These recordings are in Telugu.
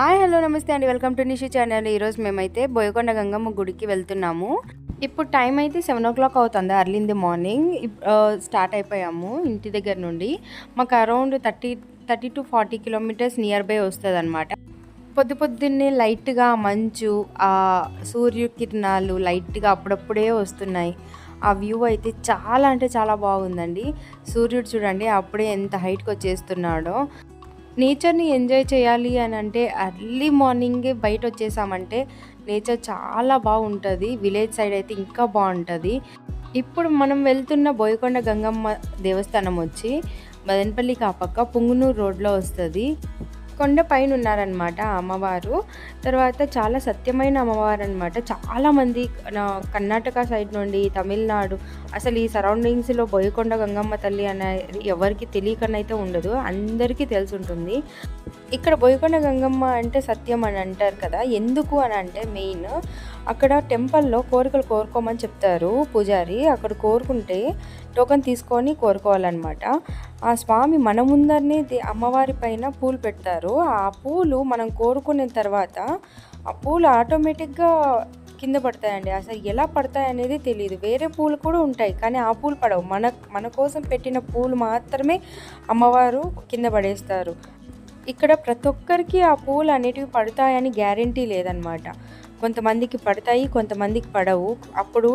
హాయ్ హలో నమస్తే అండి. Welcome to Nishi channel. ఈరోజు మేమైతే బోయకొండ గంగమ్మ గుడికి వెళ్తున్నాము. ఇప్పుడు టైం అయితే సెవెన్ ఓ క్లాక్ అవుతుంది early in the morning start అయిపోయాము ఇంటి దగ్గర నుండి. మాకు around thirty thirty to forty kilometres nearby వస్తుంది అనమాట పొద్దు పొద్దున్నే లైట్గా మంచు ఆ సూర్యకిరణాలు లైట్గా అప్పుడప్పుడే వస్తున్నాయి. ఆ వ్యూ అయితే చాలా అంటే చాలా బాగుందండి. సూర్యుడు చూడండి అప్పుడే ఎంత హైట్కి వచ్చేస్తున్నాడో. నేచర్ని ఎంజాయ్ చేయాలి అని అంటే అర్లీ మార్నింగే బయట వచ్చేసామంటే నేచర్ చాలా బాగుంటుంది. విలేజ్ సైడ్ అయితే ఇంకా బాగుంటుంది. ఇప్పుడు మనం వెళ్తున్న బోయకొండ గంగమ్మ దేవస్థానం వచ్చి మదనపల్లి కాపక్క పుంగునూరు రోడ్లో వస్తుంది. కొండ పైన ఉన్నారనమాట అమ్మవారు. తర్వాత చాలా సత్యమైన అమ్మవారు అనమాట చాలామంది నా కర్ణాటక సైడ్ నుండి తమిళనాడు అసలు ఈ సరౌండింగ్స్లో బోయకొండ గంగమ్మ తల్లి అనే ఎవరికి తెలియకనైతే ఉండదు అందరికీ తెలిసి ఉంటుంది ఇక్కడ బోయకొండ గంగమ్మ అంటే సత్యం అని అంటారు కదా ఎందుకు అని అంటే మెయిన్ అక్కడ టెంపుల్లో కోరికలు కోరుకోమని చెప్తారు పూజారి. అక్కడ కోరుకుంటే టోకన్ తీసుకొని కోరుకోవాలన్నమాట. ఆ స్వామి మన ముందరనే అమ్మవారి పైన పూలు పెడతారు. ఆ పూలు మనం కోరుకున్న తర్వాత ఆ పూలు ఆటోమేటిక్గా కింద పడతాయండి. అసలు ఎలా పడతాయి అనేది తెలియదు వేరే పూలు కూడా ఉంటాయి కానీ ఆ పూలు పడవు. మన మన కోసం పెట్టిన పూలు మాత్రమే అమ్మవారు కింద పడేస్తారు. ఇక్కడ ప్రతి ఒక్కరికి ఆ పూలు అనేటివి పడతాయని గ్యారంటీ లేదనమాట కొంతమందికి పడతాయి కొంతమందికి పడవు. అప్పుడు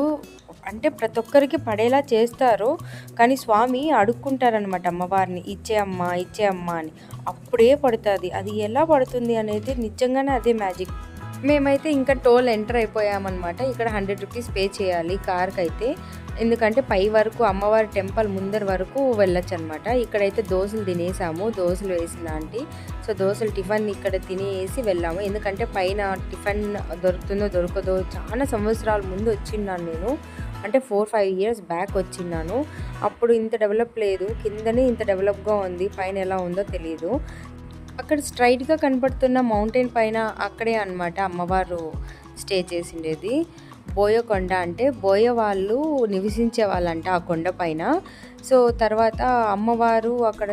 అంటే ప్రతి ఒక్కరికి పడేలా చేస్తారు. కానీ స్వామి అడుక్కుంటారనమాట అమ్మవారిని ఇచ్చే అమ్మ ఇచ్చే అమ్మ అని. అప్పుడే పడుతుంది. అది ఎలా పడుతుంది అనేది నిజంగానే అదే మ్యాజిక్. మేమైతే ఇంకా టోల్ ఎంటర్ అయిపోయామన్నమాట. ఇక్కడ హండ్రెడ్ రూపీస్ పే చేయాలి కార్కి అయితే ఎందుకంటే పై వరకు అమ్మవారి టెంపుల్ ముందర వరకు వెళ్ళొచ్చు అనమాట ఇక్కడైతే దోశలు తినేసాము. దోశలు వేసిన ఆంటీ. సో దోశలు టిఫిన్ ఇక్కడ తినేసి వెళ్ళాము. ఎందుకంటే పైన టిఫిన్ దొరుకుతుందో దొరకదో చాలా సంవత్సరాల ముందు వచ్చిన్నాను నేను. అంటే ఫోర్ ఫైవ్ ఇయర్స్ బ్యాక్ వచ్చిన్నాను అప్పుడు ఇంత డెవలప్ లేదు. కిందనే ఇంత డెవలప్గా ఉంది. పైన ఎలా ఉందో తెలియదు అక్కడ స్ట్రైట్గా కనపడుతున్న మౌంటైన్ పైన అక్కడే అనమాట అమ్మవారు స్టే చేసిండేది. బోయకొండ అంటే బోయ వాళ్ళు నివసించే వాళ్ళంట ఆ కొండ పైన. సో తర్వాత అమ్మవారు అక్కడ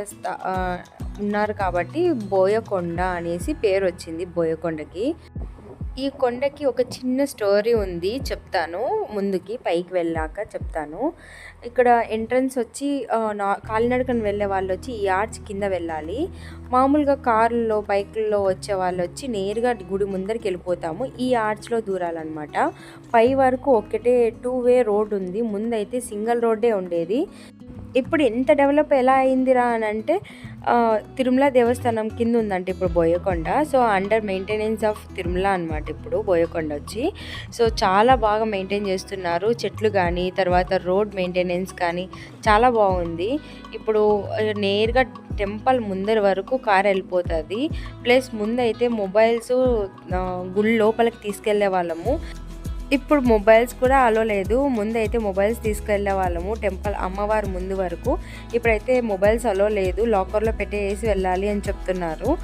ఉన్నారు కాబట్టి బోయకొండ అనేసి పేరు వచ్చింది బోయకొండకి ఈ కొండకి ఒక చిన్న స్టోరీ ఉంది చెప్తాను. ముందుకి పైకి వెళ్ళాక చెప్తాను. ఇక్కడ ఎంట్రన్స్ వచ్చి నా కాలినడకన వెళ్ళే వాళ్ళు వచ్చి ఈ ఆర్చ్ కింద వెళ్ళాలి. మామూలుగా కార్లలో బైకుల్లో వచ్చే వాళ్ళు వచ్చి నేరుగా గుడి ముందరికి వెళ్ళిపోతాము. ఈ ఆర్చ్లో దూరాలన్నమాట. పై వరకు ఒకటే టూ వే రోడ్ ఉంది. ముందైతే సింగిల్ రోడ్డే ఉండేది. ఇప్పుడు ఎంత డెవలప్ ఎలా అయిందిరా అని అంటే తిరుమల దేవస్థానం కింద ఉందంటే ఇప్పుడు Boyakonda. So under maintenance of Tirumala అనమాట ఇప్పుడు బోయకొండ వచ్చి. సో చాలా బాగా మెయింటైన్ చేస్తున్నారు. చెట్లు కానీ తర్వాత రోడ్ మెయింటెనెన్స్ కానీ చాలా బాగుంది. ఇప్పుడు నేరుగా టెంపుల్ ముందర వరకు కార్ వెళ్ళిపోతుంది. ప్లస్ ముందైతే మొబైల్స్ ఆ, గుడి లోపలికి తీసుకెళ్ళే వాళ్ళము. ఇప్పుడు మొబైల్స్ కూడా అలో లేదు. ముందైతే మొబైల్స్ తీసుకెళ్ళే వాళ్ళము. టెంపుల్ అమ్మవారి ముందు వరకు. ఇప్పుడైతే మొబైల్స్ అలో లేదు. లాకర్లో పెట్టేసి వెళ్ళాలి అని చెప్తున్నారు.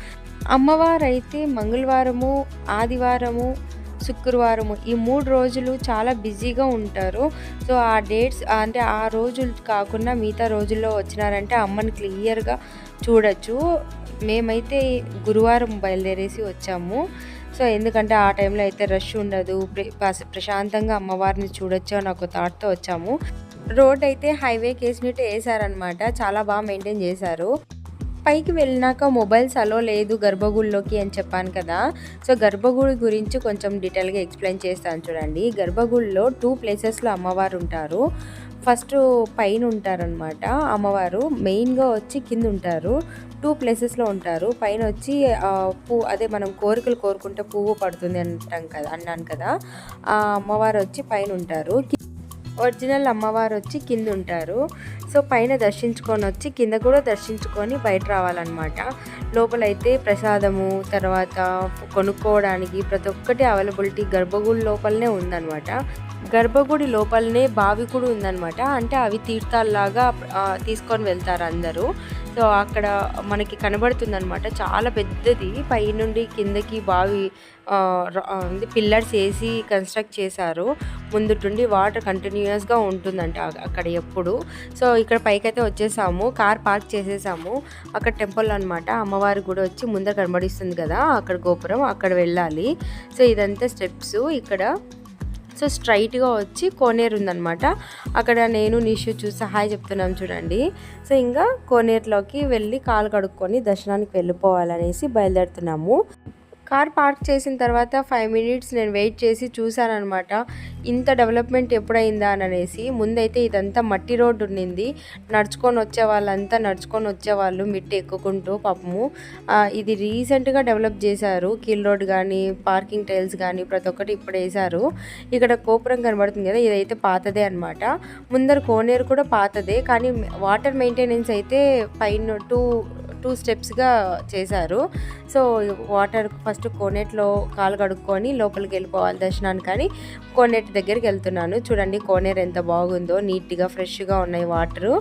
అమ్మవారు అయితే మంగళవారము ఆదివారము శుక్రవారము ఈ మూడు రోజులు చాలా బిజీగా ఉంటారు. సో ఆ డేట్స్ అంటే ఆ రోజులు కాకుండా మిగతా రోజుల్లో వచ్చినారంటే అమ్మని క్లియర్గా చూడొచ్చు. మేమైతే గురువారం బయలుదేరేసి వచ్చాము. సో ఎందుకంటే ఆ టైంలో అయితే రష్ ఉండదు ప్రశాంతంగా అమ్మవారిని చూడొచ్చు అని ఒక థాట్తో వచ్చాము. రోడ్ అయితే హైవే కేసినట్టు వేసారనమాట చాలా బాగా మెయింటైన్ చేశారు. పైకి వెళ్ళినాక మొబైల్స్ అలో లేదు గర్భగుడిలోకి అని చెప్పాను కదా సో గర్భగుడి గురించి కొంచెం డీటెయిల్గా ఎక్స్ప్లెయిన్ చేస్తాను చూడండి. గర్భగుడిలో టూ ప్లేసెస్లో అమ్మవారు ఉంటారు. ఫస్ట్ పైన ఉంటారనమాట అమ్మవారు మెయిన్గా వచ్చి కింద ఉంటారు టూ ప్లేసెస్లో ఉంటారు. పైన వచ్చి పువ్వు అదే మనం కోరికలు కోరుకుంటే పువ్వు పడుతుంది అంటాం కదా అన్నాను కదా. ఆ అమ్మవారు వచ్చి పైన ఉంటారు. ఒరిజినల్ అమ్మవారు వచ్చి కింద ఉంటారు. సో పైన దర్శించుకొని వచ్చి కింద కూడా దర్శించుకొని బయట రావాలన్నమాట. లోపలైతే ప్రసాదము తర్వాత కొనుక్కోవడానికి ప్రతి ఒక్కటి అవైలబిలిటీ గర్భగుడి లోపలనే ఉందన్నమాట. గర్భగుడి లోపలనే బావి కూడా ఉందన్నమాట. అంటే అవి తీర్థాల్లాగా తీసుకొని వెళ్తారు అందరూ. సో అక్కడ మనకి కనబడుతుంది అనమాట చాలా పెద్దది. పైనుండి కిందకి బావి పిల్లర్స్ వేసి కన్స్ట్రక్ట్ చేశారు. ముందుటుండి వాటర్ కంటిన్యూస్గా ఉంటుందంట అక్కడ ఎప్పుడు. సో ఇక్కడ పైకైతే వచ్చేసాము. కార్ పార్క్ చేసేసాము. అక్కడ టెంపుల్ అనమాట అమ్మవారి గుడి వచ్చి ముందర కనబడిస్తుంది కదా అక్కడ గోపురం అక్కడ వెళ్ళాలి. సో ఇదంతా స్టెప్స్. ఇక్కడ సో స్ట్రైట్గా వచ్చి కోనేరు ఉందన్నమాట. అక్కడ నేను నిషు చూసి సహాయ చెప్తున్నాం చూడండి. సో ఇంకా కోనేరులోకి వెళ్ళి కాలు కడుక్కొని దర్శనానికి వెళ్ళిపోవాలనేసి బయలుదేరుతున్నాము. కార్ పార్క్ చేసిన తర్వాత ఫైవ్ మినిట్స్ నేను వెయిట్ చేసి చూశానమాట ఇంత డెవలప్మెంట్ ఎప్పుడైందా అని అనేసి ముందైతే ఇదంతా మట్టి రోడ్డు ఉండింది. నడుచుకొని వచ్చే వాళ్ళంతా నడుచుకొని వచ్చేవాళ్ళు మిట్టు ఎక్కుకుంటూ పాపము. ఇది రీసెంట్గా డెవలప్ చేశారు. కీల్ రోడ్ కానీ పార్కింగ్ టైల్స్ కానీ ప్రతి ఒక్కటి ఇప్పుడు వేశారు. ఇక్కడ గోపురం కనబడుతుంది కదా ఇదైతే పాతదే అనమాట ముందర కోనేరు కూడా పాతదే కానీ వాటర్ మెయింటెనెన్స్ అయితే పైన టూ టూ స్టెప్స్గా చేశారు. సో వాటర్ ఫస్ట్ కోనేట్లో కాలు కడుక్కొని లోపలికి వెళ్ళిపోవాలి దర్శనానికి కానీ కోనేటి దగ్గరికి వెళ్తున్నాను. చూడండి కోనేరు ఎంత బాగుందో నీట్గా ఫ్రెష్గా ఉన్నాయి వాటరు.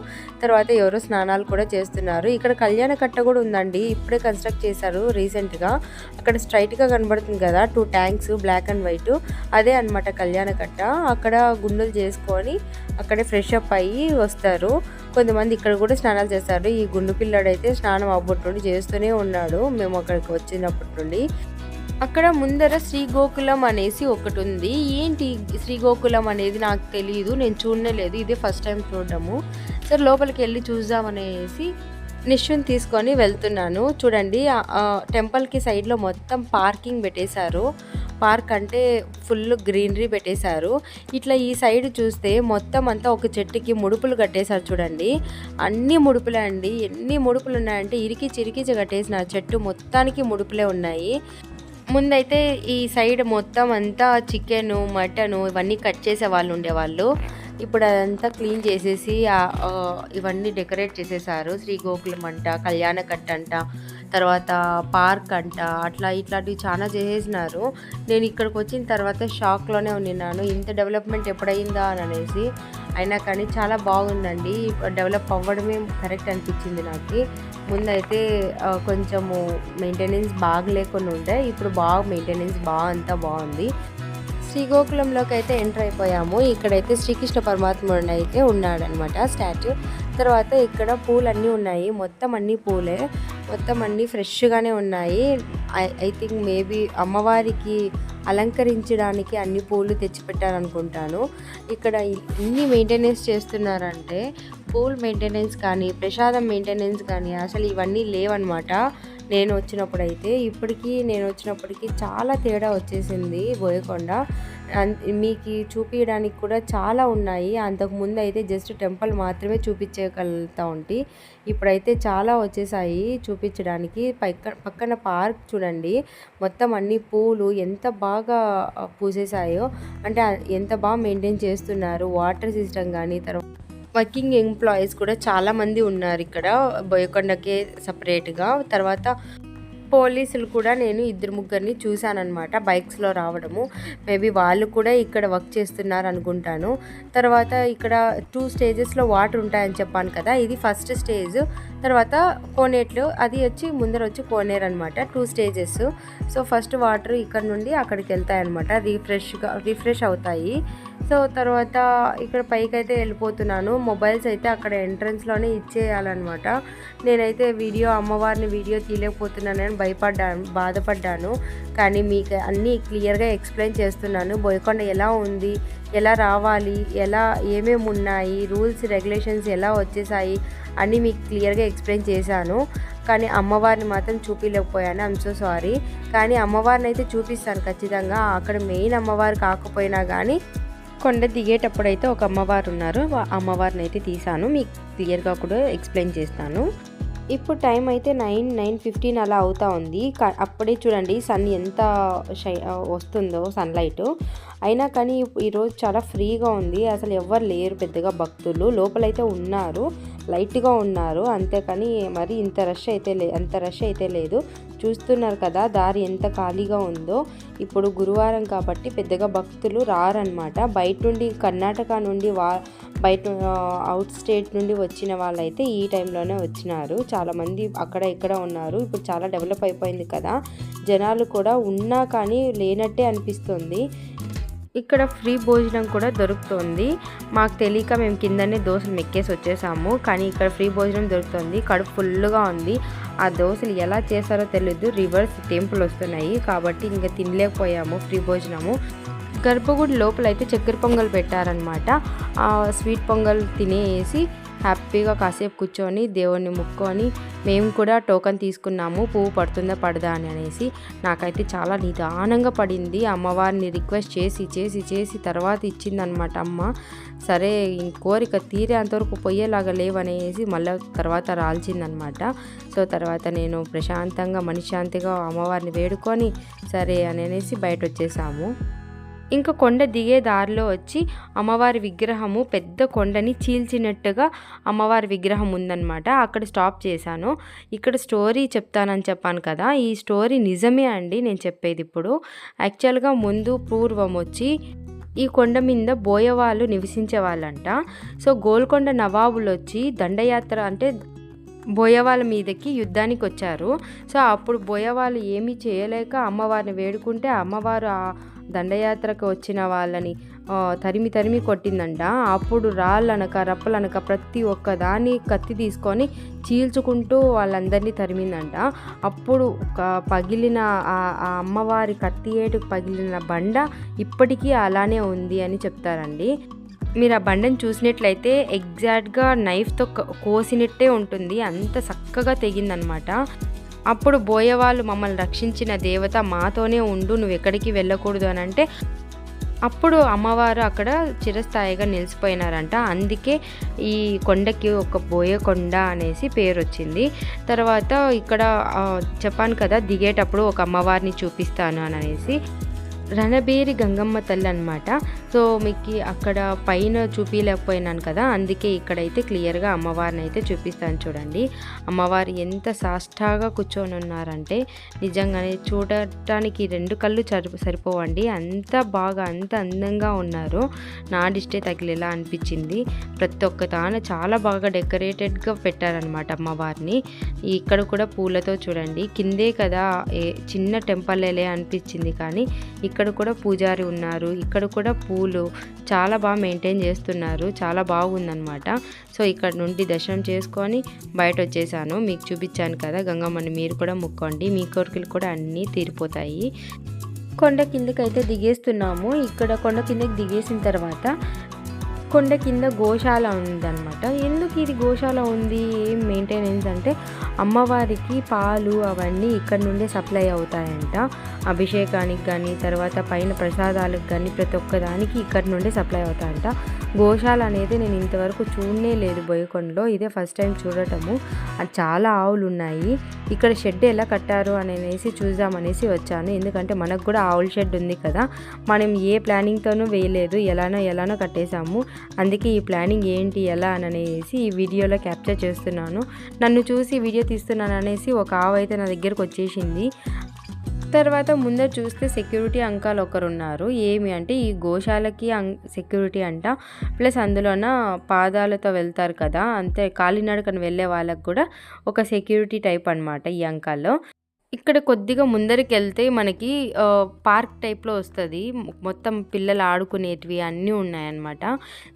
తర్వాత ఎవరో స్నానాలు కూడా చేస్తున్నారు. ఇక్కడ కళ్యాణ కట్ట కూడా ఉందండి. ఇప్పుడే కన్స్ట్రక్ట్ చేశారు రీసెంట్గా. అక్కడ స్ట్రైట్గా కనబడుతుంది కదా two tanks black and white. అదే అన్నమాట కళ్యాణ కట్ట. అక్కడ గుండెలు చేసుకొని అక్కడే ఫ్రెష్ అప్ అయ్యి వస్తారు. కొంతమంది ఇక్కడ కూడా స్నానాలు చేస్తారు. ఈ గుండు పిల్లడైతే స్నానం అప్పటి నుండి చేస్తూనే ఉన్నాడు. మేము అక్కడికి వచ్చినప్పటి నుండి. అక్కడ ముందర శ్రీగోకులం అనేసి ఒకటి ఉంది. ఏంటి శ్రీగోకులం అనేది నాకు తెలియదు నేను చూడలేదు. ఇదే ఫస్ట్ టైం చూడడము. సరే లోపలికి వెళ్ళి చూద్దామనేసి నిశ్చుని తీసుకొని వెళ్తున్నాను. చూడండి టెంపుల్కి సైడ్లో మొత్తం పార్కింగ్ పెట్టేశారు. పార్క్ అంటే ఫుల్ గ్రీనరీ పెట్టేశారు. ఇట్లా ఈ సైడ్ చూస్తే మొత్తం అంతా ఒక చెట్టుకి ముడుపులు కట్టేశారు చూడండి. అన్ని ముడుపులే అండి. ఎన్ని ముడుపులు ఉన్నాయంటే ఇరికి చిరికిచి కట్టేసిన చెట్టు మొత్తానికి ముడుపులే ఉన్నాయి. ముందైతే ఈ సైడ్ మొత్తం అంతా చికెను మటను ఇవన్నీ కట్ చేసే వాళ్ళు ఉండేవాళ్ళు. ఇప్పుడు అదంతా క్లీన్ చేసేసి ఇవన్నీ డెకరేట్ చేసేసారు. శ్రీ గోకులం అంట కళ్యాణకట్ట అంట తర్వాత పార్క్ అంట అట్లా ఇట్లాంటివి చాలా చేసేసినారు. నేను ఇక్కడికి వచ్చిన తర్వాత షాక్లోనే ఉన్నాను. ఇంత డెవలప్మెంట్ ఎప్పుడైందా అని అనేసి. అయినా కానీ చాలా బాగుందండి. డెవలప్ అవ్వడమే కరెక్ట్ అనిపించింది నాకు. ముందైతే కొంచెము మెయింటెనెన్స్ బాగా లేకుండా ఉండే. ఇప్పుడు బాగా మెయింటెనెన్స్ బాగా అంతా బాగుంది. శ్రీగోకులంలోకి అయితే ఎంటర్ అయిపోయాము. ఇక్కడైతే శ్రీకృష్ణ పరమాత్ముడు అయితే ఉన్నాడనమాట స్టాచ్యూ తర్వాత ఇక్కడ పూలు అన్నీ ఉన్నాయి. మొత్తం అన్ని పూలే. మొత్తం అన్నీ ఫ్రెష్గానే ఉన్నాయి. ఐ థింక్ మేబీ అమ్మవారికి అలంకరించడానికి అన్ని పూలు తెచ్చిపెట్టారనుకుంటాను ఇక్కడ ఇన్ని మెయింటెనెన్స్ చేస్తున్నారంటే పూల్ మెయింటెనెన్స్ కానీ ప్రసాదం మెయింటెనెన్స్ కానీ అసలు ఇవన్నీ లేవన్నమాట. నేను వచ్చినప్పుడైతే ఇప్పటికీ నేను వచ్చినప్పటికీ చాలా తేడా వచ్చేసింది బోయకొండ. మీకు చూపించడానికి కూడా చాలా ఉన్నాయి. అంతకుముందు అయితే జస్ట్ టెంపుల్ మాత్రమే చూపించగలుగుతూ ఉంటే ఇప్పుడైతే చాలా వచ్చేసాయి చూపించడానికి. పక్క పక్కన పార్క్ చూడండి. మొత్తం అన్ని పూలు ఎంత బాగా పూసేసాయో అంటే ఎంత బాగా మెయింటైన్ చేస్తున్నారు. వాటర్ సిస్టమ్ కానీ తర్వాత వర్కింగ్ ఎంప్లాయీస్ కూడా చాలా మంది ఉన్నారు ఇక్కడ. బోయకొండకే సపరేట్గా. తర్వాత పోలీసులు కూడా నేను ఇద్దరు ముగ్గురిని చూశానమాట బైక్స్లో రావడము. మేబీ వాళ్ళు కూడా ఇక్కడ వర్క్ చేస్తున్నారు అనుకుంటాను. తర్వాత ఇక్కడ టూ స్టేజెస్లో వాటర్ ఉంటాయని చెప్పాను కదా ఇది ఫస్ట్ స్టేజ్. తర్వాత కోనేట్లు అది వచ్చి ముందర వచ్చి కోనేరు అనమాట two stages so first water ఇక్కడ నుండి అక్కడికి వెళ్తాయి అనమాట రిఫ్రెష్గా రిఫ్రెష్ అవుతాయి. సో తర్వాత ఇక్కడ పైకి అయితే వెళ్ళిపోతున్నాను. మొబైల్స్ అయితే అక్కడ ఎంట్రన్స్లోనే ఇచ్చేయాలన్నమాట. నేనైతే వీడియో అమ్మవారిని వీడియో తీయలేకపోతున్నానని భయపడ్డాను బాధపడ్డాను. కానీ మీకు అన్నీ క్లియర్గా ఎక్స్ప్లెయిన్ చేస్తున్నాను. బోయకొండ ఎలా ఉంది? ఎలా రావాలి? ఎలా ఏమేమి ఉన్నాయి? రూల్స్ రెగ్యులేషన్స్ ఎలా వచ్చేసాయి? అన్నీ మీకు క్లియర్గా ఎక్స్ప్లెయిన్ చేశాను. కానీ అమ్మవారిని మాత్రం చూపించలేకపోయాను ఐమ్ సో సారీ కానీ అమ్మవారిని అయితే చూపిస్తాను ఖచ్చితంగా. అక్కడ మెయిన్ అమ్మవారు కాకపోయినా కానీ కొండ దిగేటప్పుడు అయితే ఒక అమ్మవారు ఉన్నారు. అమ్మవారిని అయితే తీసాను మీకు క్లియర్గా కూడా ఎక్స్ప్లెయిన్ చేస్తాను. ఇప్పుడు టైం అయితే నైన్ నైన్ ఫిఫ్టీన్ అలా అవుతా ఉంది. అప్పుడే చూడండి సన్ ఎంత షై వస్తుందో సన్లైట్. అయినా కానీ ఈరోజు చాలా ఫ్రీగా ఉంది. అసలు ఎవ్వరు లేరు పెద్దగా భక్తులు. లోపలైతే ఉన్నారు. లైట్గా ఉన్నారు. అంతేకాని మరి ఇంత రష్ అయితే లే అంత రష్ అయితే లేదు. చూస్తున్నారు కదా దారి ఎంత ఖాళీగా ఉందో. ఇప్పుడు గురువారం కాబట్టి పెద్దగా భక్తులు రారనమాట బయట నుండి కర్ణాటక నుండి వా బయట అవుట్ స్టేట్ నుండి వచ్చిన వాళ్ళైతే ఈ టైంలోనే వచ్చినారు. చాలామంది అక్కడ ఇక్కడ ఉన్నారు. ఇప్పుడు చాలా డెవలప్ అయిపోయింది కదా. జనాలు కూడా ఉన్నా కానీ లేనట్టే అనిపిస్తుంది. ఇక్కడ ఫ్రీ భోజనం కూడా దొరుకుతుంది. మాకు తెలియక మేము కిందనే దోశలు మెక్కేసి వచ్చేసాము. కానీ ఇక్కడ ఫ్రీ భోజనం దొరుకుతుంది. కడుపు ఫుల్గా ఉంది. ఆ దోశలు ఎలా చేస్తారో తెలియదు రివర్స్ టెంపుల్ వస్తున్నాయి. కాబట్టి ఇంకా తినలేకపోయాము ఫ్రీ భోజనము. గర్భగుడి లోపల అయితే చక్కెర పొంగల్ పెట్టారనమాట ఆ స్వీట్ పొంగల్ తినేసి హ్యాపీగా కాసేపు కూర్చొని దేవుణ్ణి ముక్కొని మేము కూడా టోకన్ తీసుకున్నాము పువ్వు పడుతుందా పడదా అని అనేసి. నాకైతే చాలా నిదానంగా పడింది. అమ్మవారిని రిక్వెస్ట్ చేసి చేసి చేసి తర్వాత ఇచ్చిందనమాట అమ్మ. సరే కోరిక తీరే అంతవరకు పొయ్యేలాగా లేవనేసి మళ్ళీ తర్వాత రాల్చిందనమాట సో తర్వాత నేను ప్రశాంతంగా మనశ్శాంతిగా అమ్మవారిని వేడుకొని సరే అని అనేసి బయట వచ్చేసాము ఇంకా కొండ దిగే దారిలో వచ్చి అమ్మవారి విగ్రహము పెద్ద కొండని చీల్చినట్టుగా అమ్మవారి విగ్రహం ఉందన్నమాట. అక్కడ స్టాప్ చేశాను. ఇక్కడ స్టోరీ చెప్తానని చెప్పాను కదా. ఈ స్టోరీ నిజమే అండి నేను చెప్పేది ఇప్పుడు. యాక్చువల్గా ముందు పూర్వం వచ్చి ఈ కొండ మీద బోయవాళ్ళు నివసించే వాళ్ళంట. సో గోల్కొండ నవాబులు వచ్చి దండయాత్ర అంటే బోయవాళ్ళ మీదకి యుద్ధానికి వచ్చారు. సో అప్పుడు బోయవాళ్ళు ఏమీ చేయలేక అమ్మవారిని వేడుకుంటే అమ్మవారు ఆ దండయాత్రకు వచ్చిన వాళ్ళని తరిమి తరిమి కొట్టిందంట. అప్పుడు రాళ్ళనక రప్పలనక ప్రతి ఒక్క దాన్ని కత్తి తీసుకొని చీల్చుకుంటూ వాళ్ళందరినీ తరిమిందంట. అప్పుడు ఒక పగిలిన ఆ ఆ అమ్మవారి కత్తి ఏటుకు పగిలిన బండ ఇప్పటికీ అలానే ఉంది అని చెప్తారండి. మీరు ఆ బండను చూసినట్లయితే ఎగ్జాక్ట్గా నైఫ్తో కోసినట్టే ఉంటుంది. అంత చక్కగా తెగిందనమాట. అప్పుడు బోయవాళ్ళు మమ్మల్ని రక్షించిన దేవత మాతోనే ఉండు నువ్వు ఎక్కడికి వెళ్ళకూడదు అని అంటే అప్పుడు అమ్మవారు అక్కడ చిరస్థాయిగా నిలిచిపోయినారంట. అందుకే ఈ కొండకి ఒక బోయకొండ అనేసి పేరు వచ్చింది తర్వాత ఇక్కడ చెప్పాను కదా దిగేటప్పుడు ఒక అమ్మవారిని చూపిస్తాను అని అనేసి రణబేరి గంగమ్మ తల్లి అనమాట సో మీకు అక్కడ పైన చూపించలేకపోయినాను కదా అందుకే ఇక్కడైతే క్లియర్గా అమ్మవారిని అయితే చూపిస్తాను చూడండి. అమ్మవారు ఎంత సాష్టాగా కూర్చొని ఉన్నారంటే నిజంగానే చూడటానికి రెండు కళ్ళు సరి సరిపోవండి. అంత బాగా అంత అందంగా ఉన్నారు. నా డిస్టే తగిలేలా అనిపించింది. ప్రతి ఒక్క తాన చాలా బాగా డెకరేటెడ్గా పెట్టారనమాట అమ్మవారిని. ఇక్కడ కూడా పూలతో చూడండి. కిందే కదా ఏ చిన్న టెంపలేలే అనిపించింది కానీ ఇక్కడ కూడా పూజారి ఉన్నారు. ఇక్కడ కూడా పూలు చాలా బాగా మెయింటైన్ చేస్తున్నారు. చాలా బాగుందనమాట సో ఇక్కడ నుండి దర్శనం చేసుకొని బయట వచ్చేసాను. మీకు చూపించాను కదా గంగమ్మని. మీరు కూడా ముక్కోండి. మీ కోరికలు కూడా అన్నీ తీరిపోతాయి. కొండ కిందకి అయితే దిగేస్తున్నాము. ఇక్కడ కొండ కిందకి దిగేసిన తర్వాత కొండ కింద గోశాల ఉందన్నమాట. ఎందుకు ఇది గోశాల ఉంది? ఏం మెయింటెనెన్స్ అంటే అమ్మవారికి పాలు అవన్నీ ఇక్కడ నుండే సప్లై అవుతాయంట. అభిషేకానికి కానీ తర్వాత పైన ప్రసాదాలకు కానీ ప్రతి ఒక్క దానికి ఇక్కడ నుండే సప్లై అవుతాయంట. గోశాల అనేది నేను ఇంతవరకు చూడనే లేదు బోయకొండలో ఇదే ఫస్ట్ టైం చూడటము. అది చాలా ఆవులు ఉన్నాయి. ఇక్కడ షెడ్ ఎలా కట్టారు అనేసి చూద్దామనేసి వచ్చాను. ఎందుకంటే మనకు కూడా ఆవుల షెడ్ ఉంది కదా. మనం ఏ ప్లానింగ్తోనూ వేయలేదు. ఎలానో ఎలానో కట్టేశాము. అందుకే ఈ ప్లానింగ్ ఏంటి ఎలా అని అనేసి ఈ వీడియోలో క్యాప్చర్ చేస్తున్నాను. నన్ను చూసి వీడియో తీస్తున్నాను అనేసి ఒక ఆవు అయితే నా దగ్గరకు వచ్చేసింది. తర్వాత ముందర చూస్తే సెక్యూరిటీ అంకాలు ఒకరు ఉన్నారు ఏమి అంటే ఈ గోశాలకి అం సెక్యూరిటీ అంట. ప్లస్ అందులోన పాదాలతో వెళ్తారు కదా అంతే. కాలినడకన వెళ్ళే వాళ్ళకు కూడా ఒక సెక్యూరిటీ టైప్ అనమాట ఈ అంకాల్లో. ఇక్కడ కొద్దిగా ముందరికి వెళ్తే మనకి పార్క్ టైప్లో వస్తుంది. మొత్తం పిల్లలు ఆడుకునేటివి అన్నీ ఉన్నాయన్నమాట.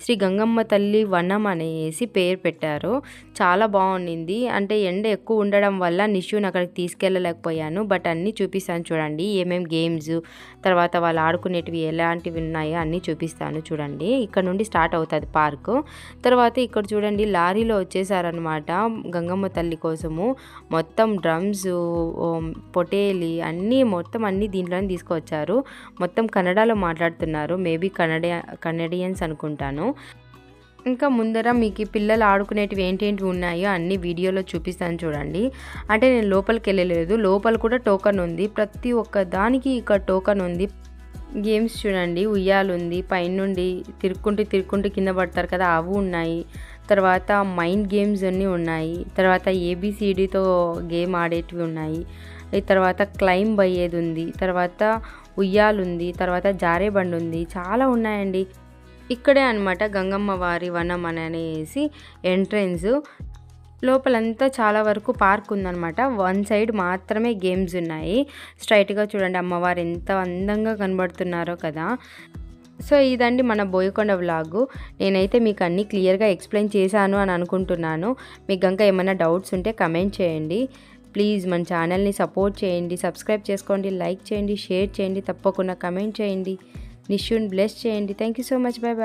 శ్రీ గంగమ్మ తల్లి వనం అనేసి పేరు పెట్టారు. చాలా బాగుండింది. అంటే ఎండ ఎక్కువ ఉండడం వల్ల నిషుని అక్కడికి తీసుకెళ్ళలేకపోయాను. బట్ అన్నీ చూపిస్తాను చూడండి. ఏమేమి గేమ్స్ తర్వాత వాళ్ళు ఆడుకునేటివి ఎలాంటివి ఉన్నాయో అన్నీ చూపిస్తాను చూడండి. ఇక్కడ నుండి స్టార్ట్ అవుతుంది పార్క్. తర్వాత ఇక్కడ చూడండి లారీలో వచ్చేసారనమాట గంగమ్మ తల్లి కోసము. మొత్తం డ్రమ్స్ పొటేలి అన్నీ మొత్తం అన్నీ దీంట్లోనే తీసుకొచ్చారు. మొత్తం కన్నడలో మాట్లాడుతున్నారు. మేబీ కన్నడ కన్నడియన్స్ అనుకుంటాను. ఇంకా ముందర మీకు పిల్లలు ఆడుకునేటివి ఏంటేంటి ఉన్నాయో అన్ని వీడియోలో చూపిస్తాను చూడండి. అంటే నేను లోపలికి వెళ్ళలేదు. లోపల కూడా టోకన్ ఉంది. ప్రతి ఒక్క దానికి ఇక్కడ టోకన్ ఉంది. గేమ్స్ చూడండి. ఉయ్యాలు ఉంది. పైనుండి తిరుక్కుంటూ తిరుక్కుంటూ కింద పడతారు కదా అవి ఉన్నాయి. తర్వాత మైండ్ గేమ్స్ అన్నీ ఉన్నాయి. తర్వాత ఏబిసిడితో గేమ్ ఆడేటివి ఉన్నాయి. తర్వాత క్లైంబ్ అయ్యేది ఉంది తర్వాత ఉయ్యాలు ఉంది తర్వాత జారే బండి ఉంది చాలా ఉన్నాయండి. ఇక్కడే అనమాట గంగమ్మ వారి వనం అని అనేసి ఎంట్రెన్స్. లోపలంతా చాలా వరకు పార్క్ ఉందన్నమాట. వన్ సైడ్ మాత్రమే గేమ్స్ ఉన్నాయి. స్ట్రైట్గా చూడండి అమ్మవారు ఎంత అందంగా కనబడుతున్నారో కదా. సో ఇదండి మన బోయకొండ వ్లాగు. నేనైతే మీకు అన్నీ క్లియర్గా ఎక్స్ప్లెయిన్ చేశాను అని అనుకుంటున్నాను. మీకు కనుక ఏమైనా డౌట్స్ ఉంటే కమెంట్ చేయండి. ప్లీజ్ మన ఛానల్ని సపోర్ట్ చేయండి సబ్స్క్రైబ్ చేసుకోండి లైక్ చేయండి షేర్ చేయండి తప్పకుండా కమెంట్ చేయండి. నిష్యూన్ బ్లెస్ చేయండి. Thank you so much bye bye